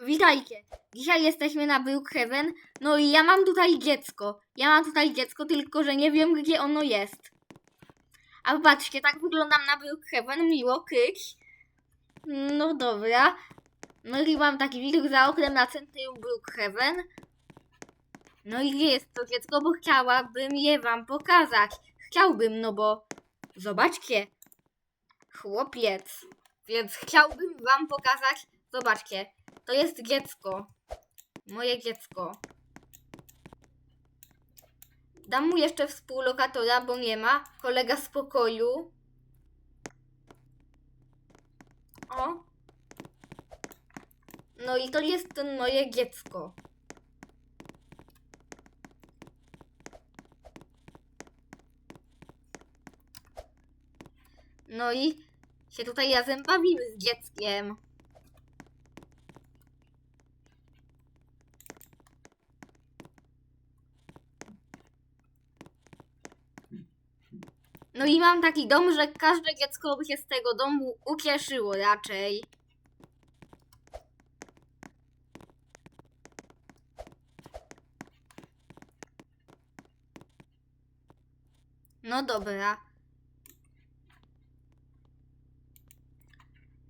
Witajcie. Dzisiaj jesteśmy na Brookhaven. No i ja mam tutaj dziecko. Ja mam tutaj dziecko, tylko że nie wiem gdzie ono jest. A patrzcie, tak wyglądam na Brookhaven. Miło, kryć. No dobra. No i mam taki widok za oknem na centrum Brookhaven. No i gdzie jest to dziecko, bo chciałabym je wam pokazać. Chciałbym, no bo zobaczcie. Chłopiec. Więc chciałbym wam pokazać. Zobaczcie. To jest dziecko. Moje dziecko. Dam mu jeszcze współlokatora, bo nie ma. Kolega z pokoju. O. No i to jest moje dziecko. No i się tutaj razem bawimy z dzieckiem. No i mam taki dom, że każde dziecko by się z tego domu ucieszyło raczej. No dobra.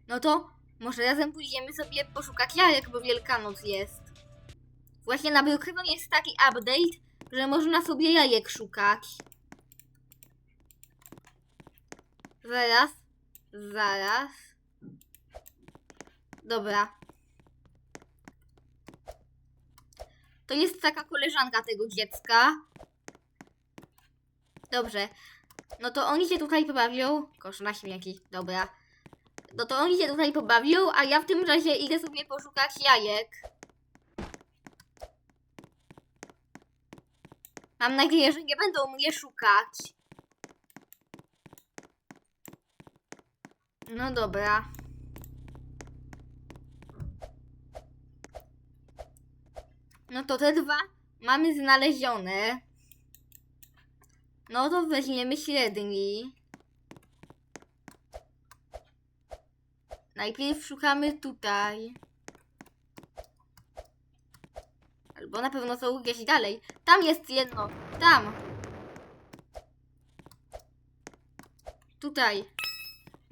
No to może razem pójdziemy sobie poszukać jajek, bo Wielkanoc jest. Właśnie na Brookhaven jest taki update, że można sobie jajek szukać. Zaraz. Zaraz. Dobra. To jest taka koleżanka tego dziecka. Dobrze. No to oni się tutaj pobawią. Kosz na śmieci. Dobra. No to oni się tutaj pobawią, a ja w tym razie idę sobie poszukać jajek. Mam nadzieję, że nie będą mnie szukać. No dobra. No to te dwa mamy znalezione. No to weźmiemy średni. Najpierw szukamy tutaj. Albo na pewno są gdzieś dalej. Tam jest jedno. Tam. Tutaj.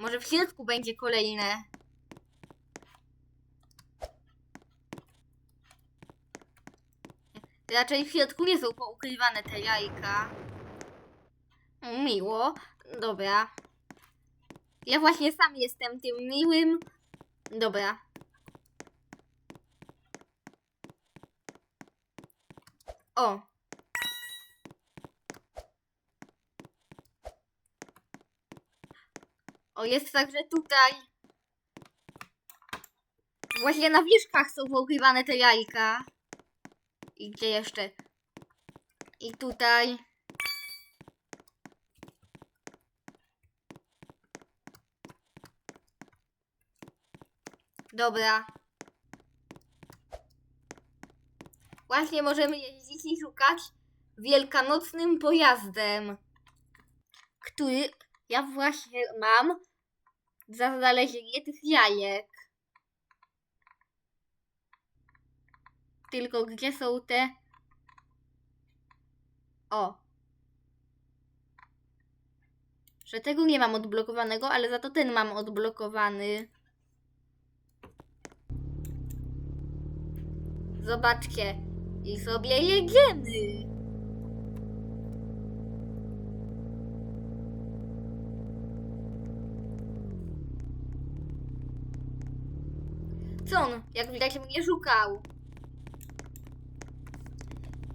Może w środku będzie kolejne. Raczej w środku nie są poukrywane te jajka. Miło. Dobra. Ja właśnie sam jestem tym miłym. Dobra. O. O, jest także tutaj. Właśnie na wierzchach są poukrywane te jajka. I gdzie jeszcze? I tutaj. Dobra. Właśnie możemy jeździć i szukać wielkanocnym pojazdem, który ja właśnie mam za znalezienie tych jajek. Tylko gdzie są te... O. Że tego nie mam odblokowanego, ale za to ten mam odblokowany. Zobaczcie. I sobie jedziemy. Co on? Jak widać mnie szukał.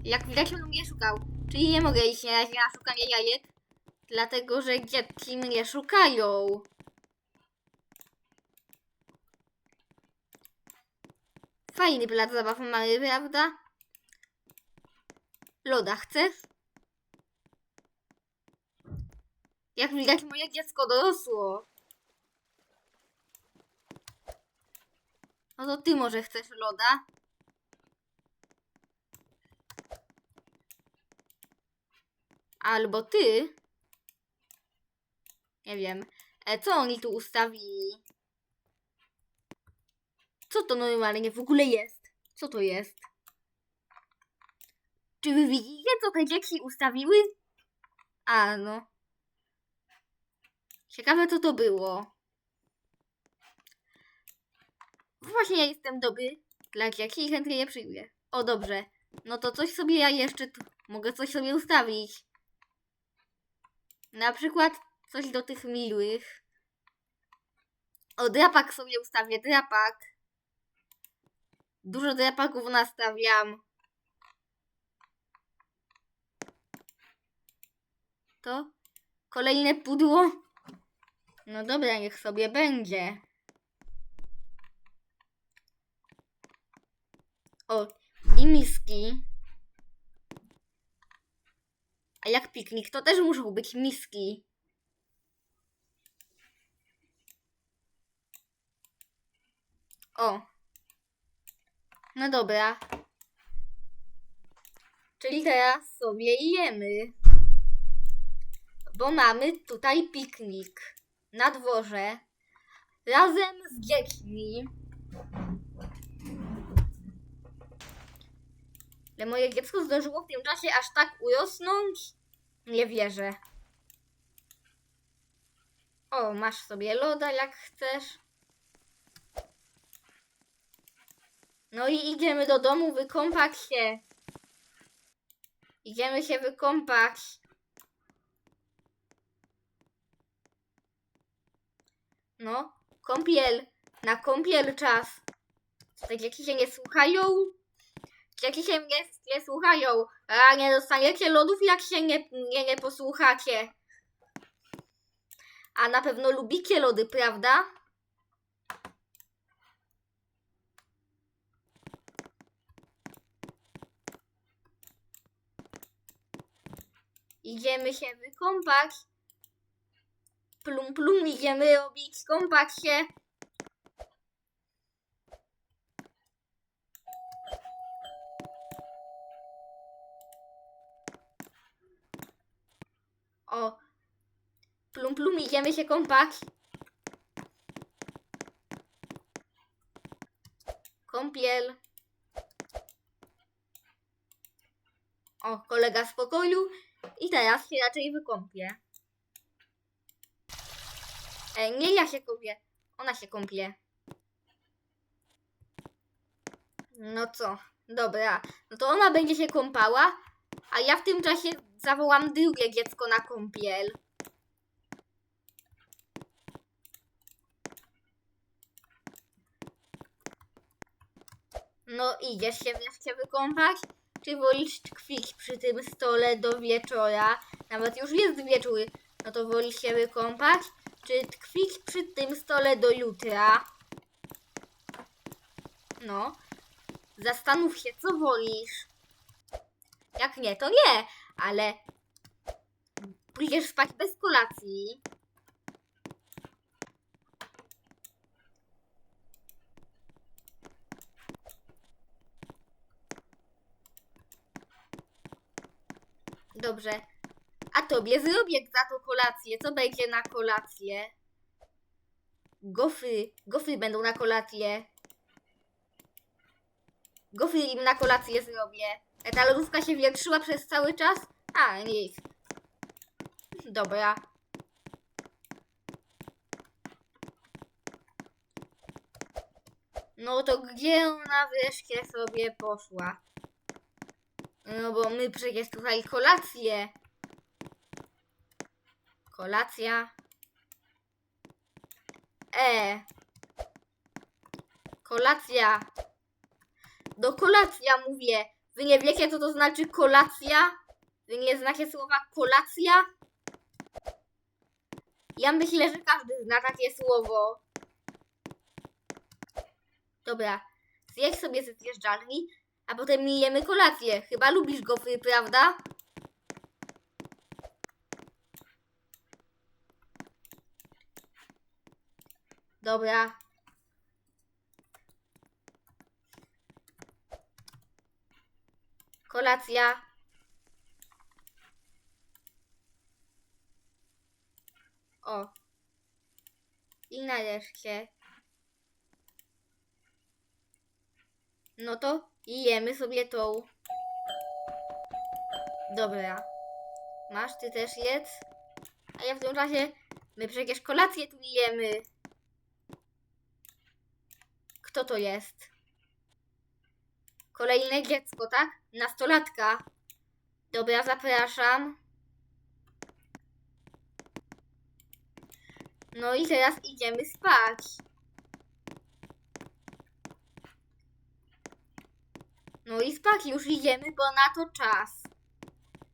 Jak widać mnie szukał. Czyli nie mogę iść na razie na szukanie jajek. Dlatego, że dzieci mnie szukają. Fajny plac zabaw mamy, prawda? Loda chcesz? Jak widać moje dziecko dorosło. No to ty może chcesz loda? Albo ty? Nie wiem. E, co oni tu ustawili? Co to normalnie w ogóle jest? Co to jest? Czy wy widzicie, co te dzieci ustawiły? A, no. Ciekawe, co to było. Właśnie ja jestem dobry dzieci i chętnie je przyjmuję. O, dobrze. No to coś sobie ja jeszcze tu mogę coś sobie ustawić. Na przykład coś do tych miłych. O, drapak sobie ustawię, drapak. Dużo drapaków nastawiam. To kolejne pudło. No dobra, niech sobie będzie. O, i miski. A jak piknik, to też muszą być miski. O. No dobra. Czyli teraz sobie jemy. Bo mamy tutaj piknik na dworze razem z dziećmi. Ale moje dziecko zdążyło w tym czasie aż tak urosnąć? Nie wierzę. O, masz sobie loda jak chcesz. No i idziemy do domu wykąpać się. Idziemy się wykąpać. No, kąpiel. Na kąpiel czas. Te dzieci się nie słuchają? Dzieci się nie, nie słuchają. A nie dostaniecie lodów, jak się nie, nie, nie posłuchacie. A na pewno lubicie lody, prawda? Idziemy się wykąpać. Plum plum idziemy robić, kąpać się. O, plum plum idziemy się kąpać. Kąpiel. O, kolega z pokoju. I teraz się raczej wykąpię. E, nie ja się kąpię. Ona się kąpie. No co? Dobra. No to ona będzie się kąpała, a ja w tym czasie zawołam drugie dziecko na kąpiel. No idziesz się wreszcie wykąpać? Czy wolisz tkwić przy tym stole do wieczora? Nawet już jest wieczór. No to wolisz się wykąpać? Czy tkwić przy tym stole do jutra? No. Zastanów się, co wolisz. Jak nie, to nie, ale pójdziesz spać bez kolacji. Dobrze. A tobie zrobię za to kolację. Co będzie na kolację? Gofy. Gofy będą na kolację. Gofy im na kolację zrobię. Ta lodówka się wietrzyła przez cały czas? A, nic. Dobra. No to gdzie ona wreszcie sobie poszła? No bo my przecież tutaj kolację. Kolacja. E. Kolacja. Do kolacja mówię. Wy nie wiecie, co to znaczy kolacja? Wy nie znacie słowa kolacja? Ja myślę, że każdy zna takie słowo. Dobra, zjedz sobie ze zjeżdżalni, a potem mi jemy kolację. Chyba lubisz gofry, prawda? Dobra. Kolacja. O. I nareszcie. No to jemy sobie tą. Dobra. Masz, ty też jedz. A ja w tym czasie, my przecież kolację tu jemy. Kto to jest? Kolejne dziecko, tak? Nastolatka. Dobra, zapraszam. No i teraz idziemy spać. No i spać już idziemy, bo na to czas.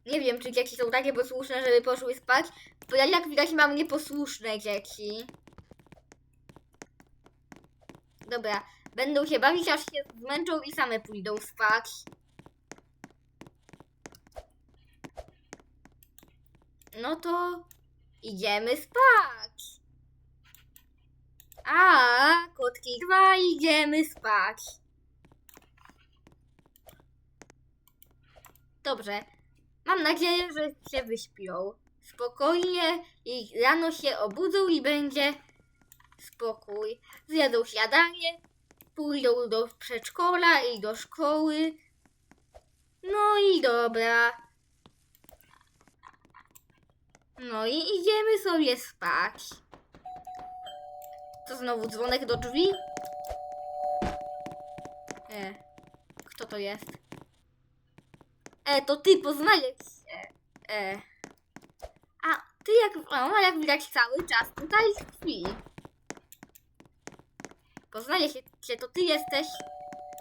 Nie wiem, czy dzieci są takie posłuszne, żeby poszły spać, bo ja jak widać mam nieposłuszne dzieci. Dobra, będą się bawić, aż się zmęczą i same pójdą spać. No to idziemy spać. A, kotki dwa, idziemy spać. Dobrze. Mam nadzieję, że się wyśpią. Spokojnie i rano się obudzą i będzie spokój. Zjedzą śniadanie, pójdą do przedszkola i do szkoły. No i dobra. No i idziemy sobie spać. To znowu dzwonek do drzwi? E, kto to jest? E, to ty poznajesz się. E. A ty jak, ona jak widać cały czas tutaj śpi. Poznaje się, się, to ty jesteś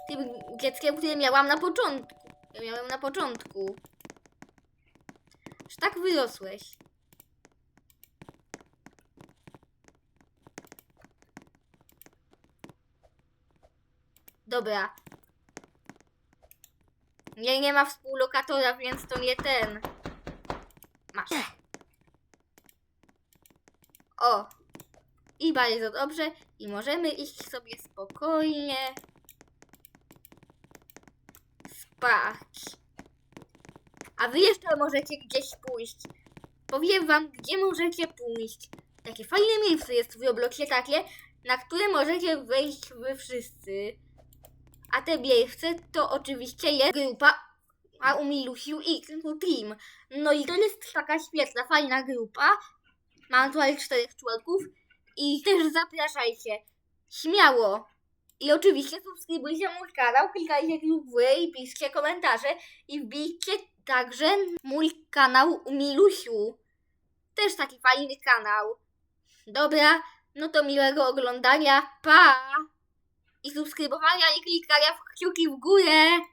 tym dzieckiem, które miałam na początku. Ja miałem na początku. Że tak wyrosłeś. Dobra. Nie, nie ma współlokatora, więc to nie ten. Masz. O. I bardzo dobrze. I możemy iść sobie spokojnie spać. A wy jeszcze możecie gdzieś pójść. Powiem wam, gdzie możecie pójść. Takie fajne miejsce jest w Robloxie takie, na które możecie wejść wy wszyscy. A te miejsce to oczywiście jest grupa a u Milusiu X Team. No i to jest taka świetna, fajna grupa. Mam tutaj czterech członków i też zapraszajcie. Śmiało. I oczywiście subskrybujcie mój kanał, klikajcie w i piszcie komentarze i wbijcie także mój kanał u Milusiu. Też taki fajny kanał. Dobra, no to miłego oglądania. Pa! I subskrybowania i klikania w kciuki w górę.